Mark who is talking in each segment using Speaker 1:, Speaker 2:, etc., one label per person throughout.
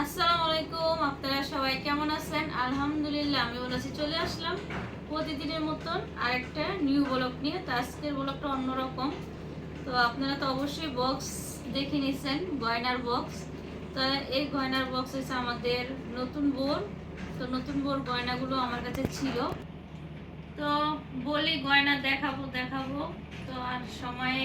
Speaker 1: আসসালামু আলাইকুম আপনারা সবাই কেমন আছেন? আলহামদুলিল্লাহ, আমি বলেছি চলে আসলাম প্রতিদিনের মতন আরেকটা নিউ ব্লগ নিয়ে। তো আজকের ব্লগটা অন্যরকম। তো আপনারা তো অবশ্যই বক্স দেখে নিছেন, গয়নার বক্স তো এই গয়নার বক্স হচ্ছে আমাদের নতুন বোর। তো নতুন বোর গয়নাগুলো আমার কাছে ছিল। তো বলি গয়না দেখাবো দেখাবো। তো আর সময়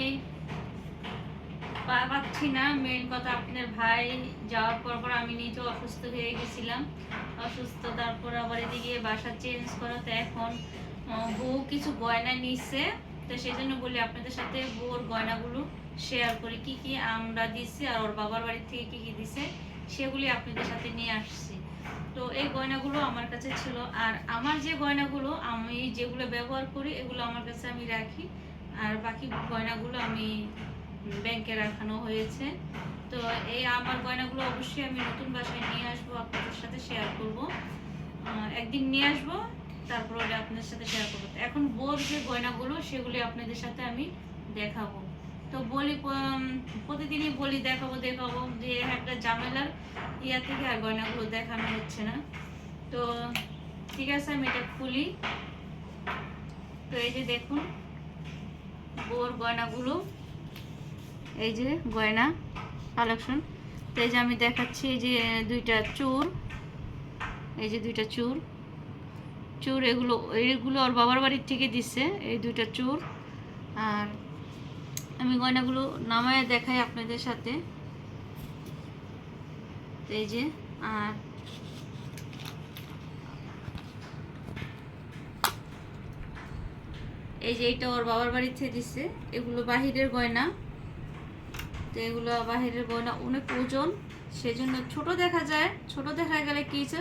Speaker 1: পাচ্ছি না মেন কথা আপনার ভাই যাওয়ার পর পর আমি নিজেও অসুস্থ হয়ে গেছিলাম। অসুস্থ, তারপর আবার এদিকে বাসা চেঞ্জ করা, তো এখন বউ কিছু গয়না নিচ্ছে তো সেই জন্য বলি আপনাদের সাথে বউর গয়নাগুলো শেয়ার করি, কি কি আমরা দিছি আর ওর বাবার বাড়ি থেকে কি কি দিছে, সেগুলি আপনাদের সাথে নিয়ে আসছি। তো এই গয়নাগুলো আমার কাছে ছিল, আর আমার যে গয়নাগুলো আমি যেগুলো ব্যবহার করি, এগুলো আমার কাছে আমি রাখি, আর বাকি গয়নাগুলো আমি ব্যাংকে রাখানো হয়েছে। তো এই আমার গয়নাগুলো অবশ্যই আমি নতুন বাসায় নিয়ে আসব, আপনাদের সাথে শেয়ার করব। একদিন নিয়ে আসব, তারপর ওটা আপনাদের সাথে শেয়ার করব। এখন বোর যে গয়নাগুলো, সেগুলি আপনাদের সাথে আমি দেখাবো। তো বলি প্রতিদিনই বলি, দেখাবো দেখাবো, যে একটা ঝামেলার ইয়া থেকে আর গয়নাগুলো দেখানো হচ্ছে না। তো ঠিক আছে, আমি এটা খুলি। তো এই যে দেখুন, বোর গয়নাগুলো। এই যে গয়না কালেকশন। তো এই যে আমি দেখাচ্ছি এই যে দুইটা চুর এই যে দুইটা চুর চুর এগুলো এইগুলো ওর বাবার বাড়ির থেকে দিচ্ছে এই দুইটা চুর আর আমি গয়নাগুলো নামায় দেখাই আপনাদের সাথে। এই যে, আর এই যে এইটা ওর বাবার বাড়ি থেকে দিচ্ছে এগুলো বাহিরের গয়না। তো এগুলো বাহিরের গয়না অনেক ওজন, সেজন্য ছোট দেখা যায়, ছোট দেখা গেলে কী হচ্ছে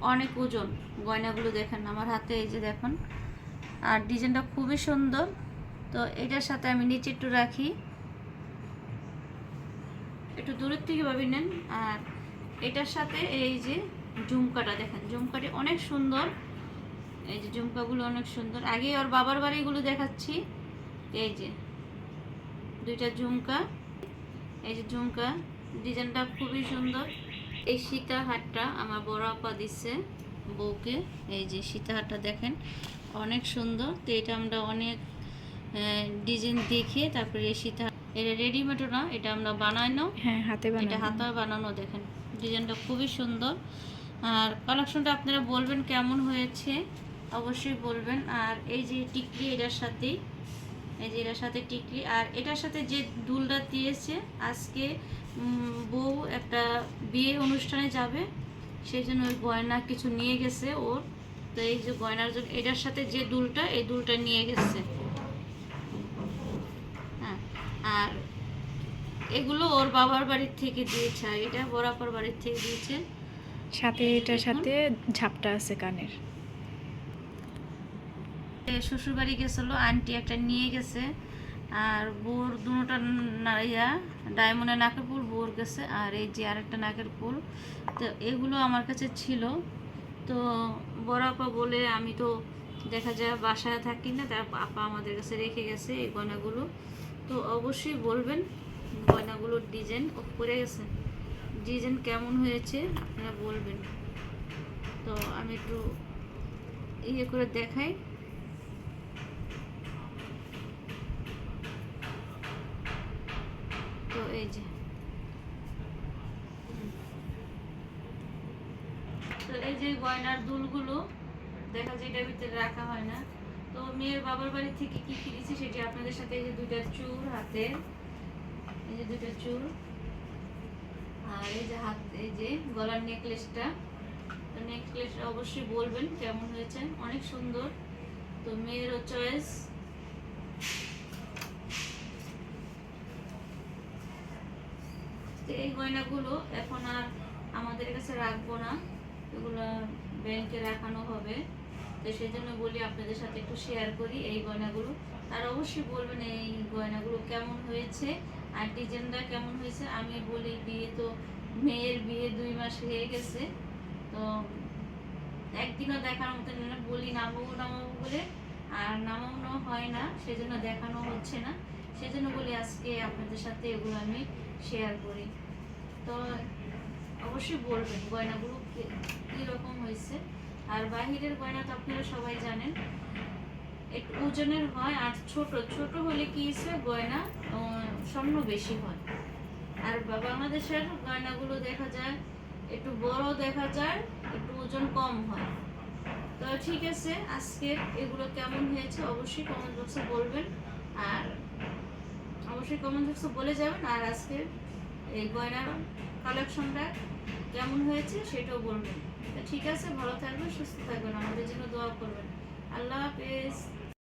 Speaker 1: অনেক ওজন। গয়নাগুলো দেখেন, আমার হাতে এই যে দেখুন। আর ডিজাইনটা খুবই সুন্দর। তো এটার সাথে আমি নিচে একটু রাখি। একটু দূরের থেকে ভাবি নেন। আর এটার সাথে এই যে ঝুমকাটা দেখেন, ঝুমকাটি অনেক সুন্দর। এই যে ঝুমকাগুলো অনেক সুন্দর। আগে ওর বাবার বাড়িগুলো দেখাচ্ছি। এই যে দুইটা ঝুমকা। এই যে ঝুমকা ডিজাইনটা খুবই সুন্দর। এই সীতা হাটটা আমার বড় আপা দিচ্ছে বউকে। এই যে সীতা হাটটা দেখেন অনেক সুন্দর। তো এটা আমরা অনেক ডিজাইন দেখে তারপরে এই সীতা এটা রেডিমেডও না এটা আমরা বানানো
Speaker 2: হ্যাঁ হাতে
Speaker 1: এটা হাতা বানানো দেখেন ডিজাইনটা খুবই সুন্দর। আর কালেকশনটা আপনারা বলবেন কেমন হয়েছে? অবশ্যই বলবেন। আর এই যে টিকলি এটার সাথেই এই যে এটার সাথে টিকলি আর এটার সাথে যে দুলটা দিয়েছে আজকে বউ একটা বিয়ে অনুষ্ঠানে যাবে সেই জন্য ওই গয়না কিছু নিয়ে গেছে ওর। তো এই যে গয়নার জন্য এটার সাথে যে দুলটা এই দুলটা নিয়ে গেছে। হ্যাঁ আর এগুলো ওর বাবার বাড়ির থেকে দিয়েছে আর এটা বরাবর বাড়ির থেকে দিয়েছে।
Speaker 2: সাথে এটার সাথে ঝাপটা আছে কানের।
Speaker 1: শ্বশুর বাড়ি গেছিল, আন্টি একটা নিয়ে গেছে, আর বোর দুটা ইয়া ডায়মন্ডের নাকের ফুল বোর গেছে, আর এই যে আরেকটা নাকের ফুল তো এগুলো আমার কাছে ছিল। তো বড় আপা বলে, আমি তো দেখা যায় বাসায় থাকি না, তার আপা আমাদের কাছে রেখে গেছে এই গয়নাগুলো। তো অবশ্যই বলবেন, গয়নাগুলোর ডিজাইন ও করে গেছে? ডিজাইন কেমন হয়েছে? আপনারা বলবেন। তো আমি একটু ইয়ে করে দেখাই তো এই যে তো এই যে গয়নার দুলগুলো, দেখা যায় এটার ভিতরে রাখা হয় না। তো মেয়ের বাবার বাড়ি থেকে কি কি দিয়েছি সেটি আপনাদের সাথে এই যে দুইটা চুর হাতে, এই যে দুইটা চুর আর এই যে হাত, এই যে গলার নেকলেসটা। তো নেকলেস অবশ্যই বলবেন কেমন হয়েছে, অনেক সুন্দর। তো মেয়েরও চয়েস। তো এই গয়নাগুলো এখন আর আমাদের কাছে রাখব না। এগুলো ব্যাংকে রাখানো হবে। তো সেই জন্য বলি আপনাদের সাথে একটু শেয়ার করি এই গয়নাগুলো। আর অবশ্যই বলবেন এই গয়নাগুলো কেমন হয়েছে আর ডিজাইনটা কেমন হয়েছে। আমি বলি বিয়ে তো মেয়ের বিয়ে দুই মাস হয়ে গেছে। তো একদিনও দেখার মতো বলি নামাবো নামাবো বলে। আর নামানো হয় না, সেজন্য দেখানো হচ্ছে না। সেজন্য বলি আজকে আপনাদের সাথে এগুলো আমি শেয়ার করি। তো অবশ্যই বলবেন গয়নাগুলো কি- কীরকম হয়েছে। আর বাহিরের গয়না তো আপনারা সবাই জানেন। একটু ওজনের হয় আর ছোট ছোট হলে কি হচ্ছে গয়না স্বর্ণ বেশি হয়। আর বাংলাদেশের গয়নাগুলো দেখা যায়, একটু বড় দেখা যায়, একটু ওজন কম হয়। তো ঠিক আছে আজকে এগুলো কেমন হয়েছে অবশ্যই কমেন্ট বক্সে বলবেন। আর অবশ্যই কমেন্ট বক্সে বলে যাবেন আর আজকে এই গয়না কালেকশনটা কেমন হয়েছে সেটাও বলবেন। তো ঠিক আছে, ভালো থাকবেন, সুস্থ থাকবেন। আমাদের জন্য দোয়া করবেন। আল্লাহ হাফেজ।